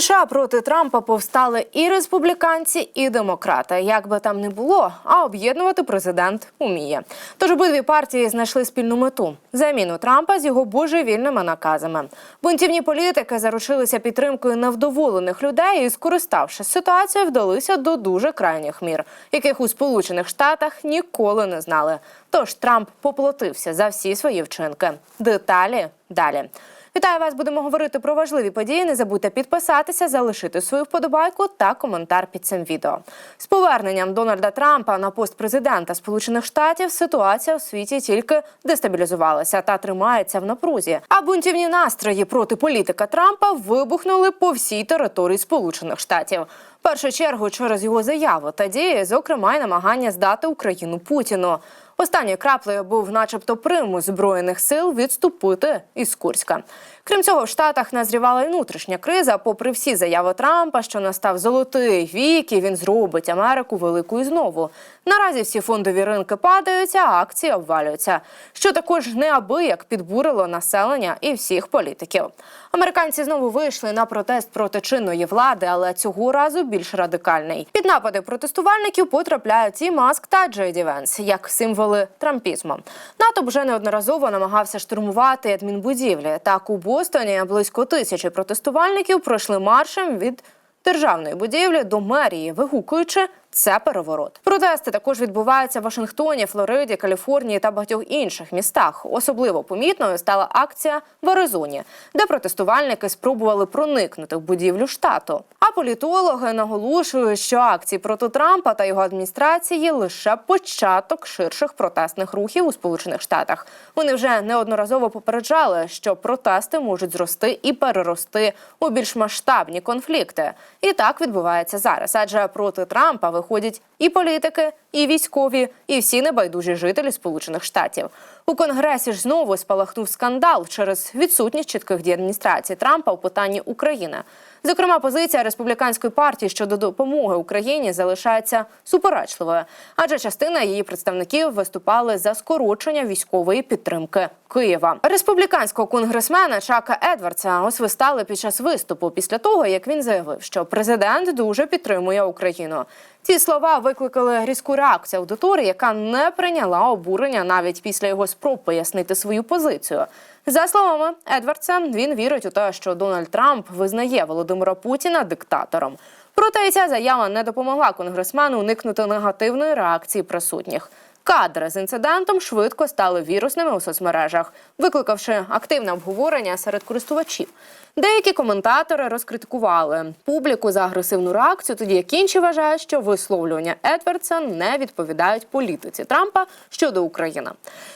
США проти Трампа повстали і республіканці, і демократи. Як би там не було, а об'єднувати президент уміє. Тож обидві партії знайшли спільну мету заміну Трампа з його божевільними наказами. Бунтівні політики заручилися підтримкою невдоволених людей і, скориставшись ситуацією, вдалися до дуже крайніх мір, яких у Сполучених Штатах ніколи не знали. Тож Трамп поплатився за всі свої вчинки. Деталі далі. Вітаю вас! Будемо говорити про важливі події. Не забудьте підписатися, залишити свою вподобайку та коментар під цим відео. З поверненням Дональда Трампа на пост президента Сполучених Штатів ситуація у світі тільки дестабілізувалася та тримається в напрузі. А бунтівні настрої проти політика Трампа вибухнули по всій території Сполучених Штатів. В першу чергу через його заяву та дії, зокрема, й намагання здати Україну Путіну. Останньою краплею був, начебто, примус збройних сил відступити із Курська. Крім цього, в Штатах назрівала й внутрішня криза, попри всі заяви Трампа, що настав золотий вік і він зробить Америку великою знову. Наразі всі фондові ринки падають, а акції обвалюються, що також неабияк підбурило населення і всіх політиків. Американці знову вийшли на протест проти чинної влади, але цього разу більш радикальний. Під напади протестувальників потрапляють і Маск та Джейді Венс, як символи трампізму. НАТО вже неодноразово намагався штурмувати адмінбудівлі. Так у Бостоні близько тисячі протестувальників пройшли маршем від державної будівлі до мерії, вигукуючи. Це переворот. Протести також відбуваються в Вашингтоні, Флориді, Каліфорнії та багатьох інших містах. Особливо помітною стала акція в Аризоні, де протестувальники спробували проникнути в будівлю штату. А політологи наголошують, що акції проти Трампа та його адміністрації лише початок ширших протестних рухів у Сполучених Штатах. Вони вже неодноразово попереджали, що протести можуть зрости і перерости у більш масштабні конфлікти. І так відбувається зараз. Адже проти Трампа виходять і політики, і військові, і всі небайдужі жителі Сполучених Штатів. У Конгресі ж знову спалахнув скандал через відсутність чітких дій адміністрації Трампа у питанні України. Зокрема, позиція республіканської партії щодо допомоги Україні залишається суперечливою, адже частина її представників виступали за скорочення військової підтримки Києва. Республіканського конгресмена Чака Едвардса освистали під час виступу після того, як він заявив, що президент дуже підтримує Україну. Ці слова викликали різку реакцію аудиторії, яка не прийняла обурення навіть після його спроб пояснити свою позицію. За словами Едвардса, він вірить у те, що Дональд Трамп визнає Володимира Путіна диктатором. Проте ця заява не допомогла конгресмену уникнути негативної реакції присутніх. Кадри з інцидентом швидко стали вірусними у соцмережах, викликавши активне обговорення серед користувачів. Деякі коментатори розкритикували публіку за агресивну реакцію, тоді як інші вважають, що висловлювання Едвардса не відповідають політиці Трампа щодо України.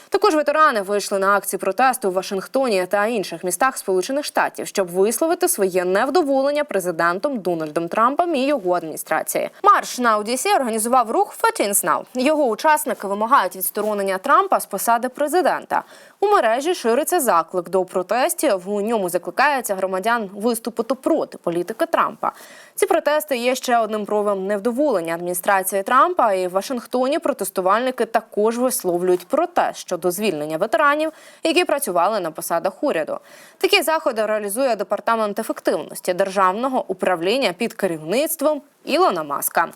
Також ветерани вийшли на акції протесту в Вашингтоні та інших містах Сполучених Штатів, щоб висловити своє невдоволення президентом Дональдом Трампом і його адміністрації. Марш на Одісі організував рух «Fatins Now». Його учасники вимагають відсторонення Трампа з посади президента. У мережі шириться заклик до протестів. У ньому закликається громадян виступити проти політики Трампа. Ці протести є ще одним проявом невдоволення адміністрації Трампа. І в Вашингтоні протестувальники також висловлюють протест щодо звільнення ветеранів, які працювали на посадах уряду. Такі заходи реалізує департамент ефективності державного управління під керівництвом. Ілона Маска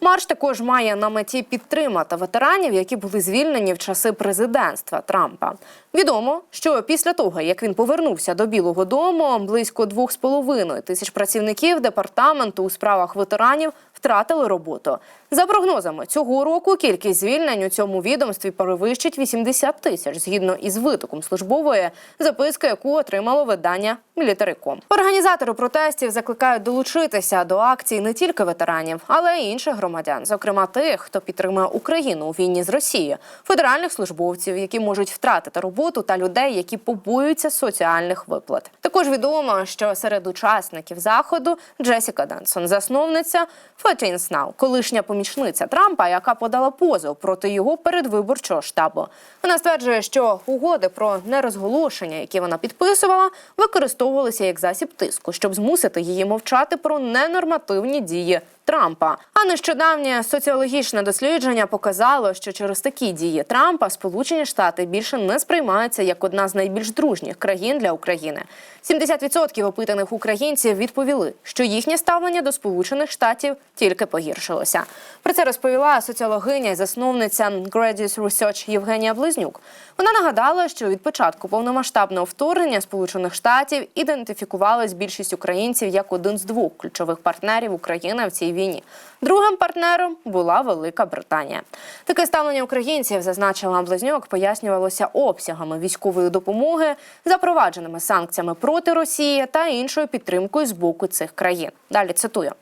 марш також має на меті підтримати ветеранів, які були звільнені в часи президентства Трампа. Відомо, що після того, як він повернувся до Білого Дому, близько 2,5 тисяч працівників департаменту у справах ветеранів втратили роботу. За прогнозами цього року кількість звільнень у цьому відомстві перевищить 80 тисяч, згідно із витоком службової записки, яку отримало видання Мілітариком. Організатори протестів закликають долучитися до акцій не тільки ветеранів, але й інших громадян, зокрема тих, хто підтримує Україну у війні з Росією, федеральних службовців, які можуть втратити роботу, та людей, які побоюються соціальних виплат. Також відомо, що серед учасників заходу Джесіка Денсон, засновниця Now, колишня помічниця Трампа, яка подала позов проти його передвиборчого штабу. Вона стверджує, що угоди про нерозголошення, які вона підписувала, використовувалися як засіб тиску, щоб змусити її мовчати про ненормативні дії Трампа. А нещодавнє соціологічне дослідження показало, що через такі дії Трампа Сполучені Штати більше не сприймаються як одна з найбільш дружніх країн для України. 70% опитаних українців відповіли, що їхнє ставлення до Сполучених Штатів тільки погіршилося. Про це розповіла соціологиня і засновниця Gradius Research Євгенія Близнюк. Вона нагадала, що від початку повномасштабного вторгнення Сполучених Штатів ідентифікувалась більшість українців як один з двох ключових партнерів України в цій війні. Другим партнером була Велика Британія. Таке ставлення українців, зазначила Близнюк, пояснювалося обсягами військової допомоги, запровадженими санкціями проти Росії та іншою підтримкою з боку цих країн. Далі цитую.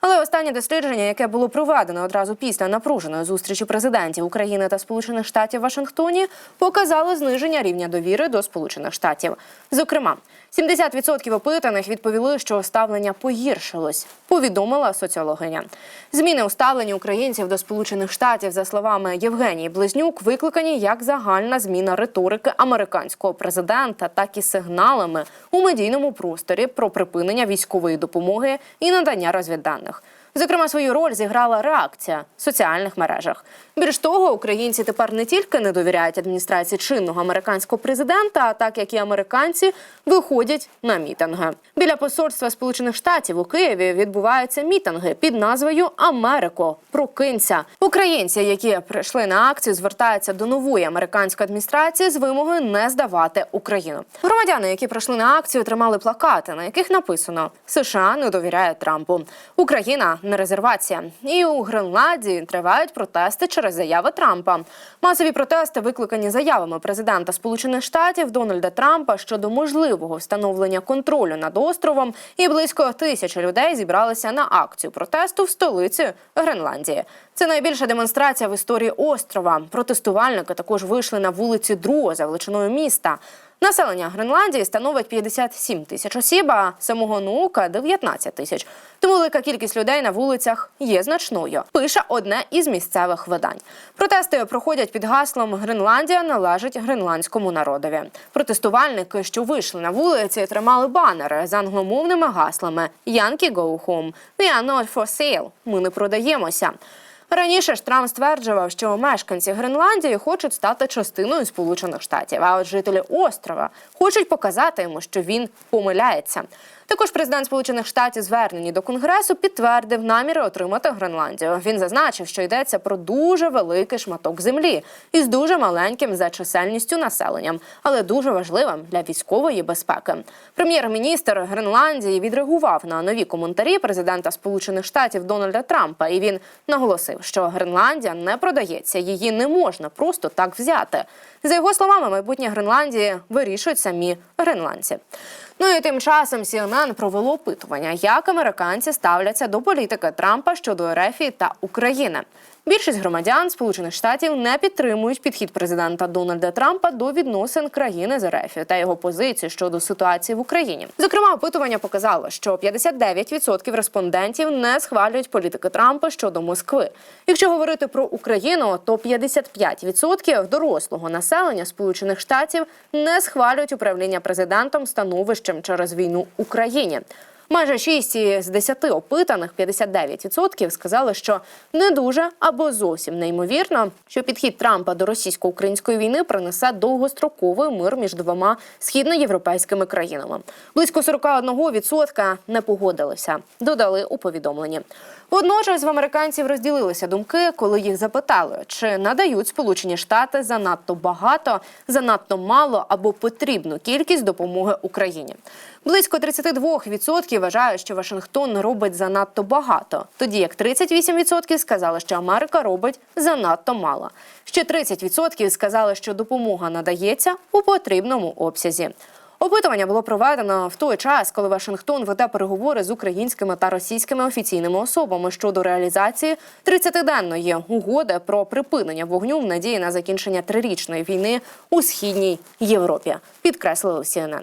Але останнє дослідження, яке було проведено одразу після напруженої зустрічі президентів України та Сполучених Штатів в Вашингтоні, показало зниження рівня довіри до Сполучених Штатів. Зокрема, 70% опитаних відповіли, що ставлення погіршилось. Повідомила соціологиня. Зміни у ставленні українців до Сполучених Штатів, за словами Євгенії Близнюк, викликані як загальна зміна риторики американського президента, так і сигналами у медійному просторі про припинення військової допомоги і надання розвідданих. Зокрема, свою роль зіграла реакція в соціальних мережах. Більш того, українці тепер не тільки не довіряють адміністрації чинного американського президента, а так як і американці виходять на мітинги. Біля посольства Сполучених Штатів у Києві відбуваються мітинги під назвою Америко. Прокинься. Українці, які прийшли на акцію, звертаються до нової американської адміністрації з вимогою не здавати Україну. Громадяни, які прийшли на акцію, тримали плакати, на яких написано США не довіряє Трампу. Україна не резервація. І у Гренландії тривають протести через заяви Трампа. Масові протести викликані заявами президента Сполучених Штатів Дональда Трампа щодо можливого встановлення контролю над островом. І близько тисячі людей зібралися на акцію протесту в столиці Гренландії. Це найбільша демонстрація в історії острова. Протестувальники також вийшли на вулиці Друо за величиною міста. Населення Гренландії становить 57 тисяч осіб, а самого наука 19 тисяч. Тому велика кількість людей на вулицях є значною. Пише одне із місцевих видань. Протести проходять під гаслом Гренландія належить гренландському народові. Протестувальники, що вийшли на вулиці, тримали банери з англомовними гаслами «Yankee go home», «We are not for sale» – Ми не продаємося. Раніше ж Трамп стверджував, що мешканці Гренландії хочуть стати частиною Сполучених Штатів, а от жителі острова хочуть показати йому, що він помиляється. Також президент Сполучених Штатів, звернені до Конгресу, підтвердив наміри отримати Гренландію. Він зазначив, що йдеться про дуже великий шматок землі із дуже маленьким за чисельністю населенням, але дуже важливим для військової безпеки. Прем'єр-міністр Гренландії відреагував на нові коментарі президента Сполучених Штатів Дональда Трампа, і він наголосив, що Гренландія не продається, її не можна просто так взяти. За його словами, майбутнє Гренландії вирішують самі гренландці. Ну і тим часом CNN провело опитування, як американці ставляться до політики Трампа щодо Ерефії та України. Більшість громадян Сполучених Штатів не підтримують підхід президента Дональда Трампа до відносин країни з РФ та його позиції щодо ситуації в Україні. Зокрема, опитування показало, що 59% респондентів не схвалюють політики Трампа щодо Москви. Якщо говорити про Україну, то 55% дорослого населення Сполучених Штатів не схвалюють управління президентом становищем через війну Україні. Майже 6 з 10 опитаних, 59% сказали, що не дуже або зовсім неймовірно, що підхід Трампа до російсько-української війни принесе довгостроковий мир між двома східноєвропейськими країнами. Близько 41% не погодилися, додали у повідомленні. Водночас в американців розділилися думки, коли їх запитали, чи надають Сполучені Штати занадто багато, занадто мало або потрібну кількість допомоги Україні. Близько 32% вважають, що Вашингтон робить занадто багато, тоді як 38% сказали, що Америка робить занадто мало. Ще 30% сказали, що допомога надається у потрібному обсязі. Опитування було проведено в той час, коли Вашингтон веде переговори з українськими та російськими офіційними особами щодо реалізації 30-денної угоди про припинення вогню в надії на закінчення трирічної війни у східній Європі. Підкреслили CNN.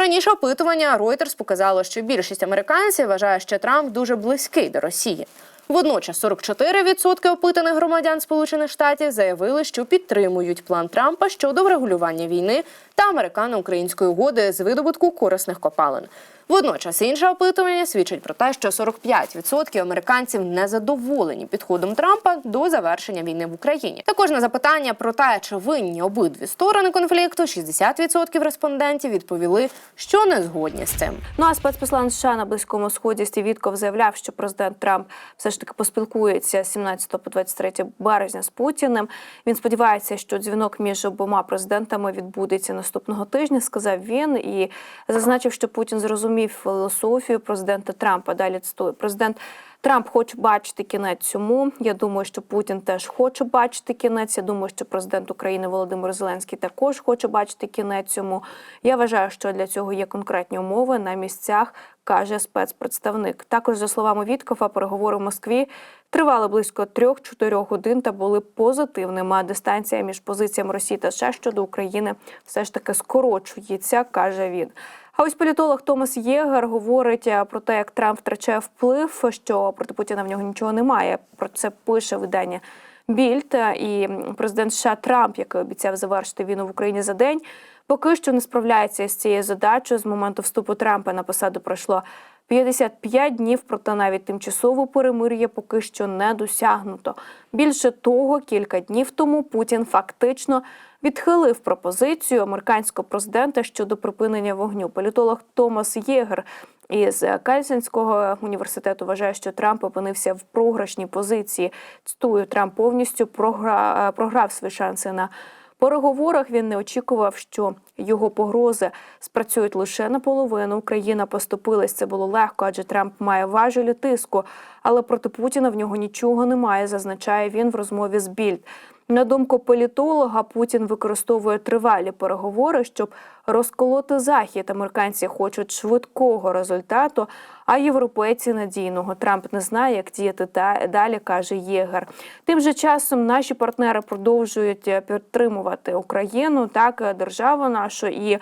Раніше опитування Reuters показало, що більшість американців вважає, що Трамп дуже близький до Росії. Водночас 44% опитаних громадян Сполучених Штатів заявили, що підтримують план Трампа щодо врегулювання війни та американо-української угоди з видобутку корисних копалин. Водночас інше опитування свідчить про те, що 45% американців не задоволені підходом Трампа до завершення війни в Україні. Також на запитання про те, чи винні обидві сторони конфлікту, 60% респондентів відповіли, що не згодні з цим. Ну а спецпосланець США на близькому сході Стів Вітков заявляв, що президент Трамп все ж таки поспілкується з 17 по 23 березня з Путіним. Він сподівається, що дзвінок між обома президентами відбудеться наступного тижня. Сказав він і зазначив, що Путін зрозумів філософію президента Трампа. Далі цитую. президент. Трамп хоче бачити кінець цьому. Я думаю, що Путін теж хоче бачити кінець. Я думаю, що президент України Володимир Зеленський також хоче бачити кінець цьому. Я вважаю, що для цього є конкретні умови на місцях, каже спецпредставник. Також за словами Віткофа, переговори в Москві тривали близько 3-4 годин та були позитивними. А дистанція між позиціями Росії та США щодо України все ж таки скорочується, каже він. А ось політолог Томас Єгер говорить е, про те, як Трамп втрачає вплив, що проти Путіна в нього нічого немає. Про це пише видання Більд і президент США Трамп, який обіцяв завершити війну в Україні за день, поки що не справляється з цією задачею. З моменту вступу Трампа на посаду пройшло 55 днів, проте навіть тимчасове перемир'я поки що не досягнуто. Більше того, кілька днів тому Путін фактично відхилив пропозицію американського президента щодо припинення вогню. Політолог Томас Єгер із Кальсинського університету вважає, що Трамп опинився в програшній позиції. Цитую, Трамп повністю програ... програв свої шанси на переговорах. Він не очікував, що його погрози спрацюють лише наполовину. Україна поступилась. Це було легко, адже Трамп має важелі тиску. Але проти Путіна в нього нічого немає, зазначає він в розмові з Більд. На думку політолога, Путін використовує тривалі переговори, щоб розколоти захід. Американці хочуть швидкого результату, а європейці надійного. Трамп не знає, як діяти далі, каже Єгер. Тим же часом наші партнери продовжують е, підтримувати Україну, так е, державу нашу і.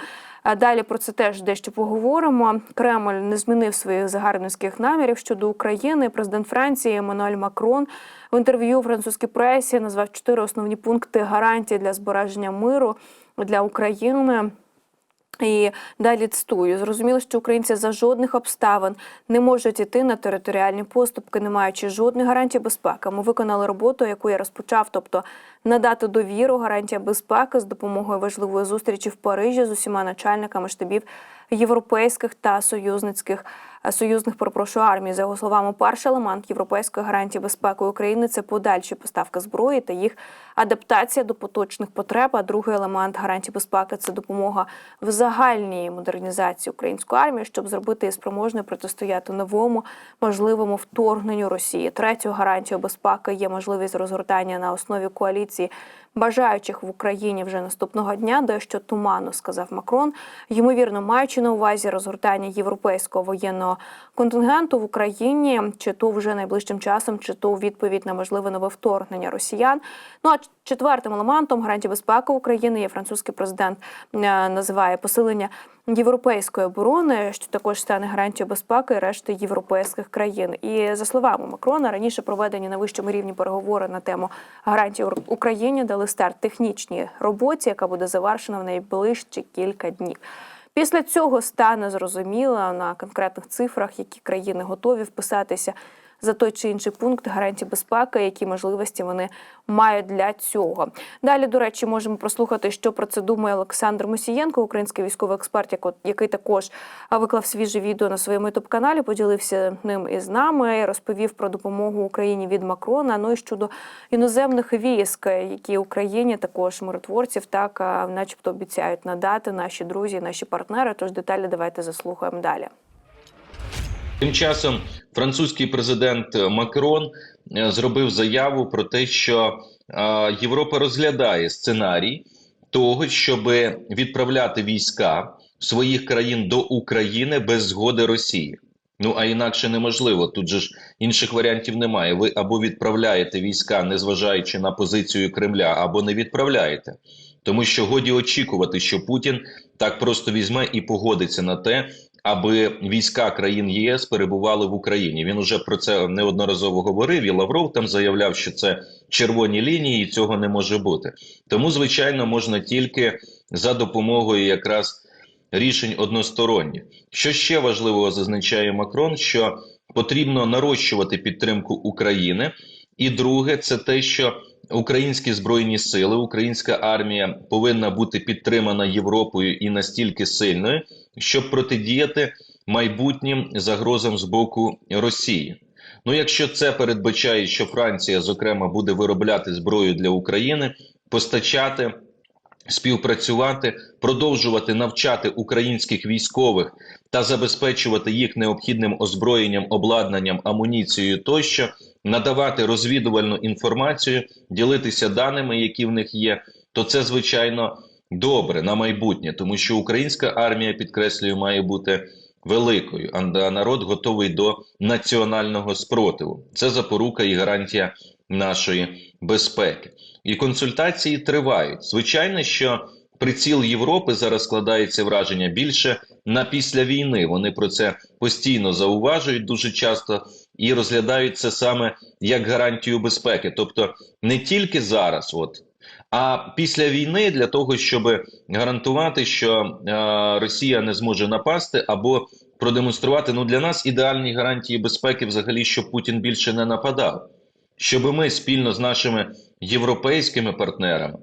Далі про це теж дещо поговоримо. Кремль не змінив своїх загарбницьких намірів щодо України. Президент Франції Еммануель Макрон в інтерв'ю французькій пресі назвав чотири основні пункти гарантії для збереження миру для України. І далі цитую. Зрозуміло, що українці за жодних обставин не можуть іти на територіальні поступки, не маючи жодних гарантій безпеки. Ми виконали роботу, яку я розпочав, тобто надати довіру, гарантія безпеки з допомогою важливої зустрічі в Парижі з усіма начальниками штабів європейських та союзницьких союзних перепрошую армій. За його словами, перший елемент європейської гарантії безпеки України це подальші поставки зброї та їх адаптація до поточних потреб. А другий елемент гарантії безпеки це допомога в загальній модернізації української армії, щоб зробити її спроможною протистояти новому можливому вторгненню Росії. Третьою гарантією безпеки є можливість розгортання на основі коаліції бажаючих в Україні вже наступного дня, дещо туманно сказав Макрон. Ймовірно, маючи на увазі розгортання європейського воєнного контингенту в Україні, чи то вже найближчим часом, чи то відповідь на можливе нове вторгнення росіян. Ну а четвертим елементом гарантії безпеки України є французький президент е, називає посилення європейської оборони, що також стане гарантією безпеки решти європейських країн. І за словами Макрона, раніше проведені на вищому рівні переговори на тему гарантії Україні дали старт технічній роботі, яка буде завершена в найближчі кілька днів. Після цього стане зрозуміло на конкретних цифрах, які країни готові вписатися за той чи інший пункт гарантії безпеки, які можливості вони мають для цього. Далі, до речі, можемо прослухати, що про це думає Олександр Мусієнко, український військовий експерт, який також виклав свіже відео на своєму ютуб каналі. Поділився ним із нами, розповів про допомогу Україні від Макрона. Ну і щодо іноземних військ, які Україні також миротворців, так начебто обіцяють надати наші друзі, наші партнери. Тож деталі давайте заслухаємо далі. Тим часом французький президент Макрон е, зробив заяву про те, що е, Європа розглядає сценарій того, щоб відправляти війська своїх країн до України без згоди Росії. Ну а інакше неможливо. Тут же ж інших варіантів немає. Ви або відправляєте війська, незважаючи на позицію Кремля, або не відправляєте. Тому що годі очікувати, що Путін так просто візьме і погодиться на те, аби війська країн ЄС перебували в Україні. Він уже про це неодноразово говорив. І Лавров там заявляв, що це червоні лінії, і цього не може бути. Тому, звичайно, можна тільки за допомогою якраз рішень односторонніх. Що ще важливого зазначає Макрон, що потрібно нарощувати підтримку України. І друге, це те, що українські збройні сили, українська армія повинна бути підтримана Європою і настільки сильною, щоб протидіяти майбутнім загрозам з боку Росії. Ну, якщо це передбачає, що Франція, зокрема, буде виробляти зброю для України, постачати, співпрацювати, продовжувати навчати українських військових та забезпечувати їх необхідним озброєнням, обладнанням, амуніцією тощо, надавати розвідувальну інформацію, ділитися даними, які в них є, то це звичайно добре на майбутнє, тому що українська армія, підкреслюю, має бути великою, а народ готовий до національного спротиву. Це запорука і гарантія нашої безпеки. І консультації тривають. Звичайно, що приціл Європи зараз складається враження більше на після війни. Вони про це постійно зауважують дуже часто і розглядають це саме як гарантію безпеки. Тобто не тільки зараз, от. А після війни для того, щоб гарантувати, що е, Росія не зможе напасти, або продемонструвати ну для нас ідеальні гарантії безпеки, взагалі, щоб Путін більше не нападав, щоб ми спільно з нашими європейськими партнерами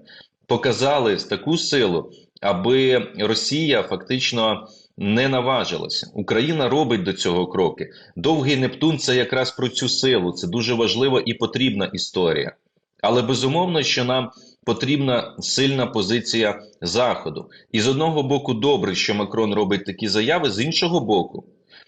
показали таку силу, аби Росія фактично не наважилася. Україна робить до цього кроки. Довгий Нептун це якраз про цю силу. Це дуже важлива і потрібна історія. Але безумовно, що нам потрібна сильна позиція Заходу. І з одного боку, добре, що Макрон робить такі заяви, з іншого боку,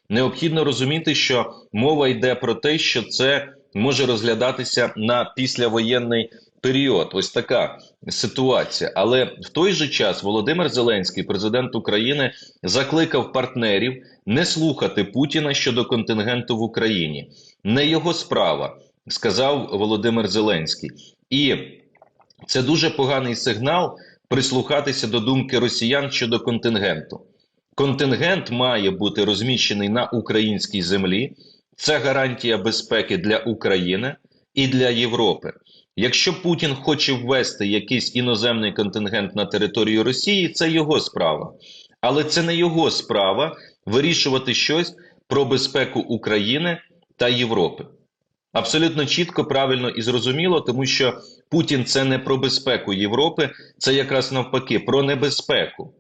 необхідно розуміти, що мова йде про те, що це може розглядатися на післявоєнний період. Ось така ситуація. Але в той же час Володимир Зеленський, президент України, закликав партнерів не слухати Путіна щодо контингенту в Україні. Не його справа, сказав Володимир Зеленський. І це дуже поганий сигнал прислухатися до думки росіян щодо контингенту. Контингент має бути розміщений на українській землі. Це гарантія безпеки для України і для Європи. Якщо Путін хоче ввести якийсь іноземний контингент на територію Росії, це його справа. Але це не його справа вирішувати щось про безпеку України та Європи. Абсолютно чітко, правильно і зрозуміло, тому що Путін це не про безпеку Європи, це якраз навпаки про небезпеку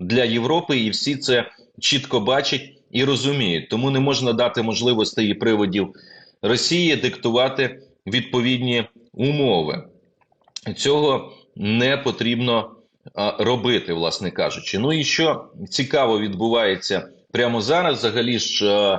для Європи, і всі це чітко бачать і розуміють. Тому не можна дати можливостей і приводів Росії диктувати відповідні умови. Цього не потрібно робити, власне кажучи. Ну і що цікаво відбувається прямо зараз, взагалі ж.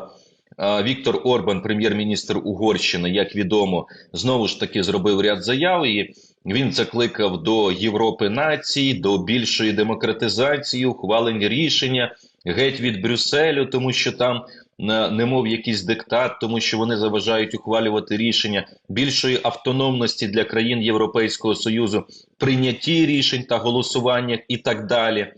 Віктор Орбан, прем'єр-міністр Угорщини, як відомо, знову ж таки зробив ряд заяв. І він закликав до Європи нації, до більшої демократизації, ухвалення рішення геть від Брюсселю, тому що там е, немов якийсь диктат, тому що вони заважають ухвалювати рішення більшої автономності для країн Європейського союзу, прийнятті рішень та голосуваннях і так далі.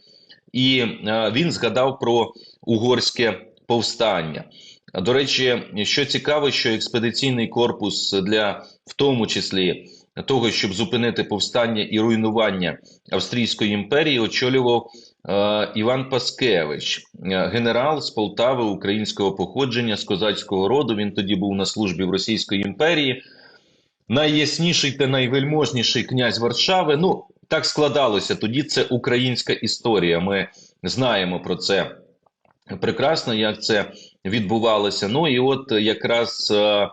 І е, він згадав про угорське повстання. До речі, що цікаво, що експедиційний корпус для в тому числі того, щоб зупинити повстання і руйнування Австрійської імперії, очолював е, Іван Паскевич, е, генерал з Полтави українського походження з козацького роду. Він тоді був на службі в Російської імперії. Найясніший та найвельможніший князь Варшави. Ну так складалося. Тоді це українська історія. Ми знаємо про це прекрасно, як це відбувалося. Ну і от якраз е,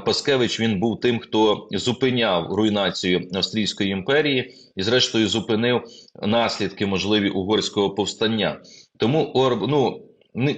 Паскевич він був тим, хто зупиняв руйнацію Австрійської імперії і, зрештою, зупинив наслідки можливі угорського повстання. Тому ну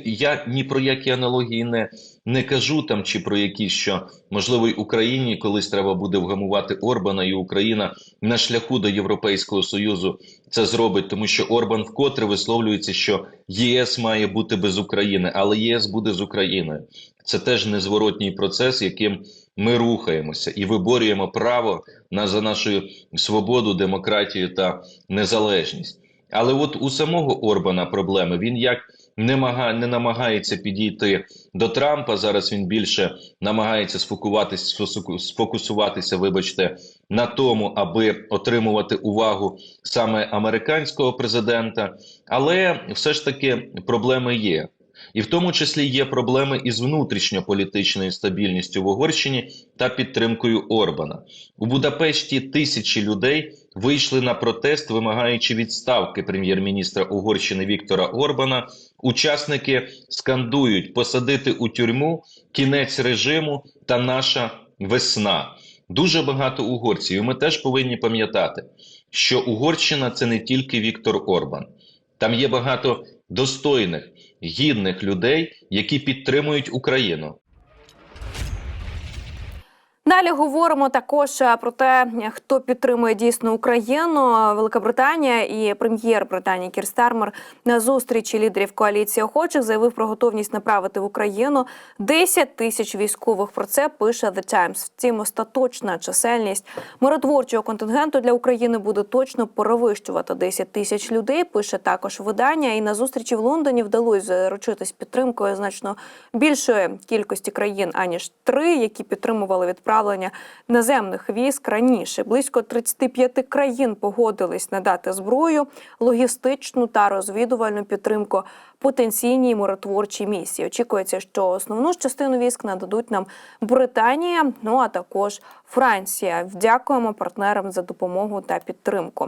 я ні про які аналогії не, не кажу там чи про які, що можливо й Україні колись треба буде вгамувати Орбана, і Україна на шляху до Європейського союзу це зробить, тому що Орбан вкотре висловлюється, що ЄС має бути без України, але ЄС буде з Україною. Це теж незворотній процес, яким ми рухаємося і виборюємо право на за нашу свободу, демократію та незалежність. Але от у самого Орбана проблеми він як не, мага, не намагається підійти до Трампа. Зараз він більше намагається сфокуватись, сфокусуватися, вибачте, на тому, аби отримувати увагу саме американського президента. Але все ж таки проблеми є. І в тому числі є проблеми із внутрішньополітичною стабільністю в Угорщині та підтримкою Орбана. У Будапешті тисячі людей вийшли на протест, вимагаючи відставки прем'єр-міністра Угорщини Віктора Орбана. Учасники скандують посадити у тюрму кінець режиму та наша весна. Дуже багато угорців. І ми теж повинні пам'ятати, що Угорщина це не тільки Віктор Орбан. Там є багато достойних, гідних людей, які підтримують Україну. Далі говоримо також е, про те, хто підтримує дійсно Україну. Велика Британія і прем'єр Британії Кір Стармер на зустрічі лідерів коаліції охочих заявив про готовність направити в Україну 10 тисяч військових. Про це пише The Times. Втім, остаточна чисельність миротворчого контингенту для України буде точно перевищувати 10 тисяч людей. Пише також видання. І на зустрічі в Лондоні вдалося заручитись підтримкою значно більшої кількості країн аніж три, які підтримували відправлення наземних військ раніше. Близько 35 країн погодились надати зброю, логістичну та розвідувальну підтримку потенційній миротворчій місії. Очікується, що основну частину військ нададуть нам Британія, ну а також Франція. Дякуємо партнерам за допомогу та підтримку.